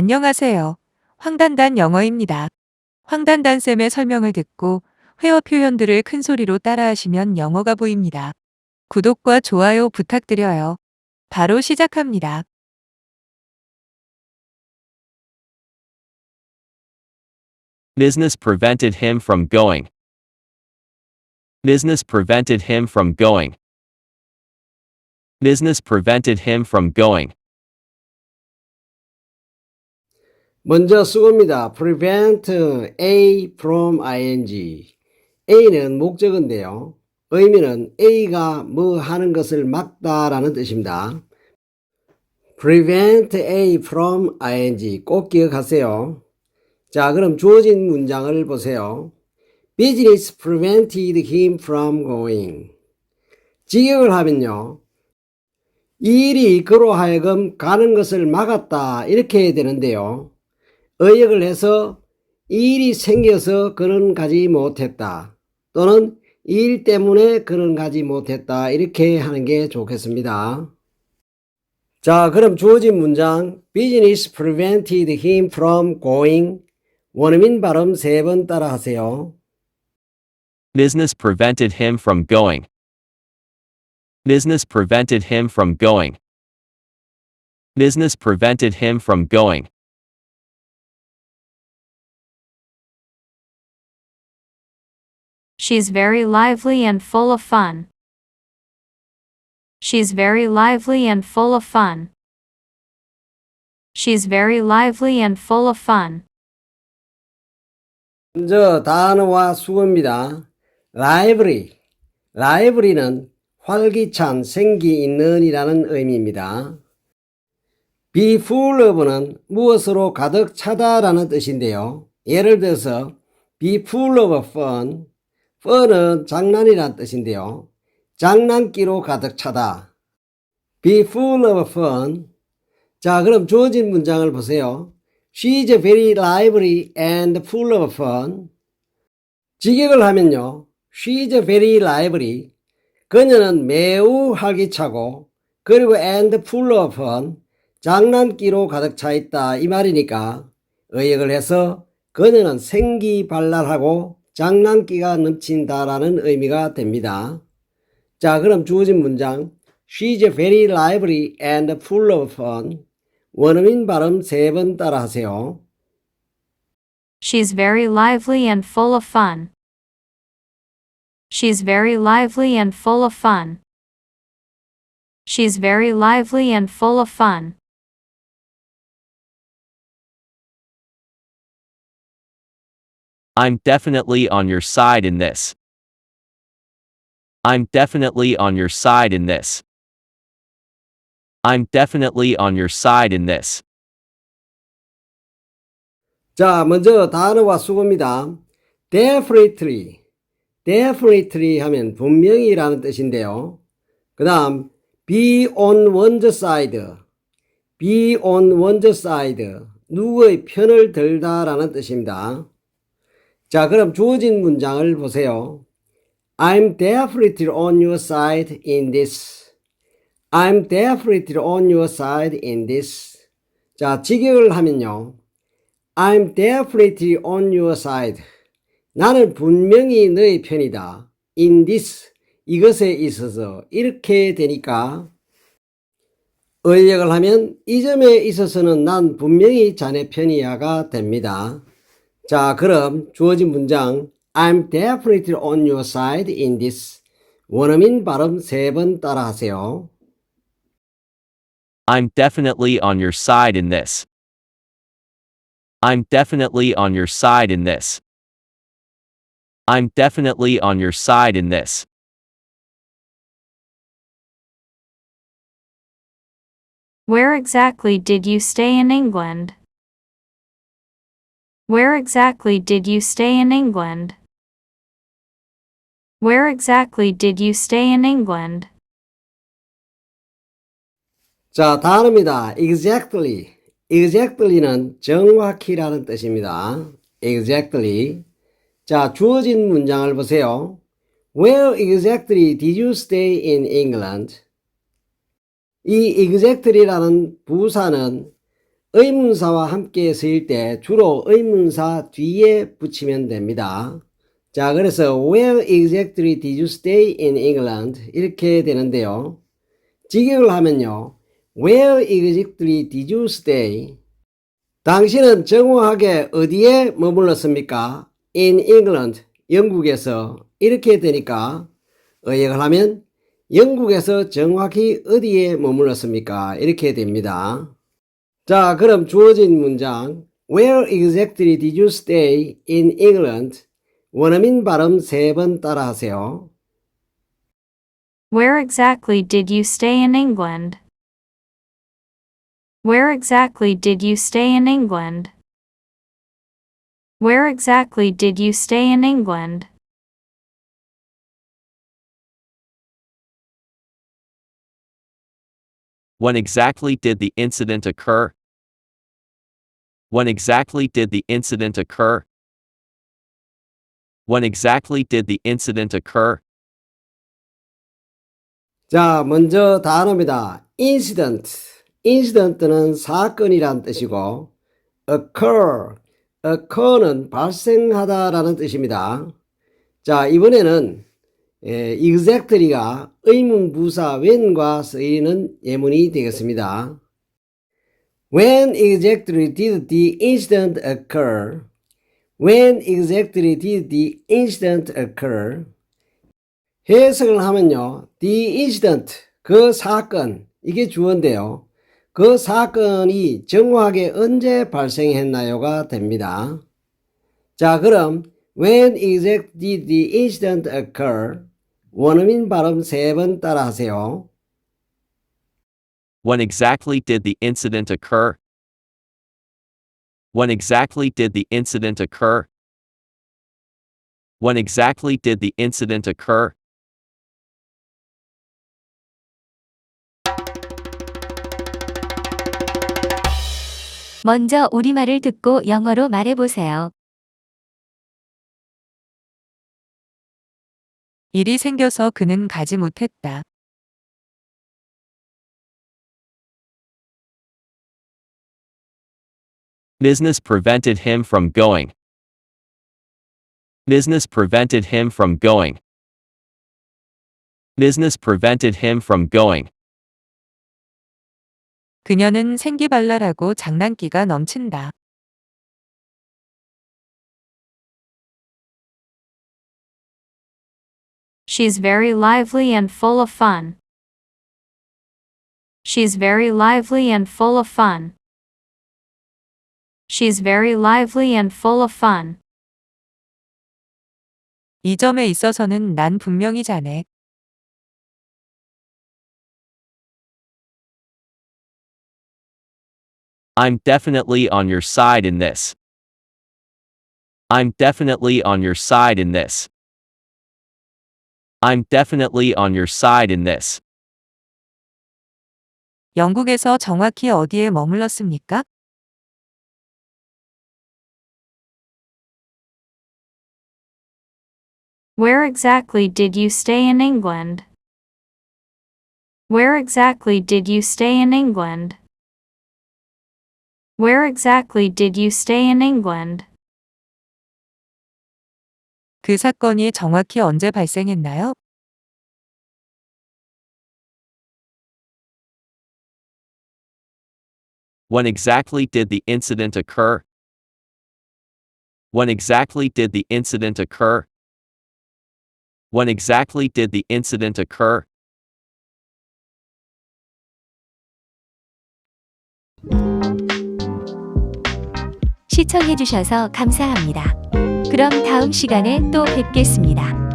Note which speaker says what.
Speaker 1: 안녕하세요. 황단단 영어입니다. 황단단 쌤의 설명을 듣고 회어 표현들을 큰 소리로 따라하시면 영어가 보입니다. 구독과 좋아요 부탁드려요. 바로 시작합니다.
Speaker 2: Business prevented him from going. Business prevented him from going. Business prevented him from going.
Speaker 3: 먼저 수고입니다. prevent A from ing. A는 목적어인데요. 의미는 A가 뭐 하는 것을 막다라는 뜻입니다. prevent A from ing. 꼭 기억하세요. 자, 그럼 주어진 문장을 보세요. Business prevented him from going. 직역을 하면요. 이 일이 그로 하여금 가는 것을 막았다. 이렇게 되는데요. 의역을 해서 이 일이 생겨서 그는 가지 못했다. 또는 이일 때문에 그는 가지 못했다. 이렇게 하는 게 좋겠습니다. 자, 그럼 주어진 문장 Business prevented him from going 원어민 발음 세 번 따라 하세요.
Speaker 2: Business prevented him from going. Business prevented him from going. Business prevented him from going.
Speaker 4: She's very lively and full of fun. She's very lively and full of fun. She's very lively and full of fun.
Speaker 3: 먼저 단어와 수어입니다. lively. lively는 활기찬, 생기 있는 이라는 의미입니다. be full of는 무엇으로 가득 차다라는 뜻인데요. 예를 들어서 be full of fun. Fun은 장난이란 뜻인데요. 장난기로 가득 차다. be full of fun. 자, 그럼 주어진 문장을 보세요. She's very lively and full of fun. 직역을 하면요. She's very lively. 그녀는 매우 활기차고 그리고 and full of fun. 장난기로 가득 차 있다 이 말이니까 의역을 해서 그녀는 생기발랄하고 장난기가 넘친다라는 의미가 됩니다. 자, 그럼 주어진 문장 She's very lively and full of fun. 원어민 발음 세 번 따라 하세요.
Speaker 4: She's very lively and full of fun. She's very lively and full of fun. She's very lively and full of fun.
Speaker 2: I'm definitely on your side in this. I'm definitely on your side in this. I'm definitely on your side in this.
Speaker 3: 자, 먼저 단어와 수고입니다. definitely. definitely 하면 분명히라는 뜻인데요. 그 다음, be on one's side. be on one's side. 누구의 편을 들다라는 뜻입니다. 자, 그럼 주어진 문장을 보세요. I'm definitely on your side in this. I'm definitely on your side in this. 자, 직역을 하면요. I'm definitely on your side. 나는 분명히 너의 편이다. In this. 이것에 있어서. 이렇게 되니까 의역을 하면 이 점에 있어서는 난 분명히 자네 편이야가 됩니다. 자, 그럼 주어진 문장 I'm definitely on your side in this. 원어민 발음 세 번 따라 하세요.
Speaker 2: I'm definitely on your side in this. I'm definitely on your side in this. I'm definitely on your side in this.
Speaker 4: Where exactly did you stay in England? Where exactly did you stay in England? Where exactly did you stay in England?
Speaker 3: 자, 단어입니다. exactly. exactly는 정확히라는 뜻입니다. exactly. 자, 주어진 문장을 보세요. Where exactly did you stay in England? 이 exactly라는 부사는 의문사와 함께 쓰일 때 주로 의문사 뒤에 붙이면 됩니다. 자, 그래서 Where exactly did you stay in England? 이렇게 되는데요. 직역을 하면요. Where exactly did you stay? 당신은 정확하게 어디에 머물렀습니까? In England, 영국에서 이렇게 되니까 의역을 하면 영국에서 정확히 어디에 머물렀습니까? 이렇게 됩니다. 자, 그럼 주어진 문장 Where exactly did you stay in England? 원어민 발음 세 번 따라하세요.
Speaker 4: Where exactly did you stay in England? Where exactly did you stay in England? Where exactly did you stay in England?
Speaker 2: When exactly did the incident occur? When exactly did the incident occur? When exactly did the incident occur?
Speaker 3: 자, 먼저 단어입니다. incident. incident는 사건이란 뜻이고 occur, occur는 발생하다라는 뜻입니다. 자, 이번에는 에, exactly가 의문 부사 when과 쓰이는 예문이 되겠습니다. When exactly did the incident occur? When exactly did the incident occur? 해석을 하면요. The incident, 그 사건, 이게 주어인데요. 그 사건이 정확하게 언제 발생했나요가 됩니다. 자, 그럼 when exactly did the incident occur? 원어민 발음 세 번 따라 하세요.
Speaker 2: When exactly did the incident occur? When exactly did the incident occur? When exactly did the incident occur?
Speaker 5: 먼저 우리말을 듣고 영어로 말해보세요.
Speaker 1: 일이 생겨서 그는 가지 못했다.
Speaker 2: Business prevented him from going. Business prevented him from going. Business prevented him from going.
Speaker 1: 그녀는 생기발랄하고 장난기가 넘친다.
Speaker 4: She's very lively and full of fun. She's very lively and full of fun. She's very lively and full of fun.
Speaker 1: 이 점에 있어서는 난 분명히 자네.
Speaker 2: I'm definitely on your side in this. I'm definitely on your side in this. I'm definitely on your side in this.
Speaker 1: 영국에서 정확히 어디에 머물렀습니까?
Speaker 4: Where exactly did you stay in England? Where exactly did you stay in England? Where exactly did you stay in England?
Speaker 1: 그 사건이 정확히 언제 발생했나요?
Speaker 2: When exactly did the incident occur? When exactly did the incident occur? When exactly did the incident occur?
Speaker 5: 시청해주셔서 감사합니다. 그럼 다음 시간에 또 뵙겠습니다.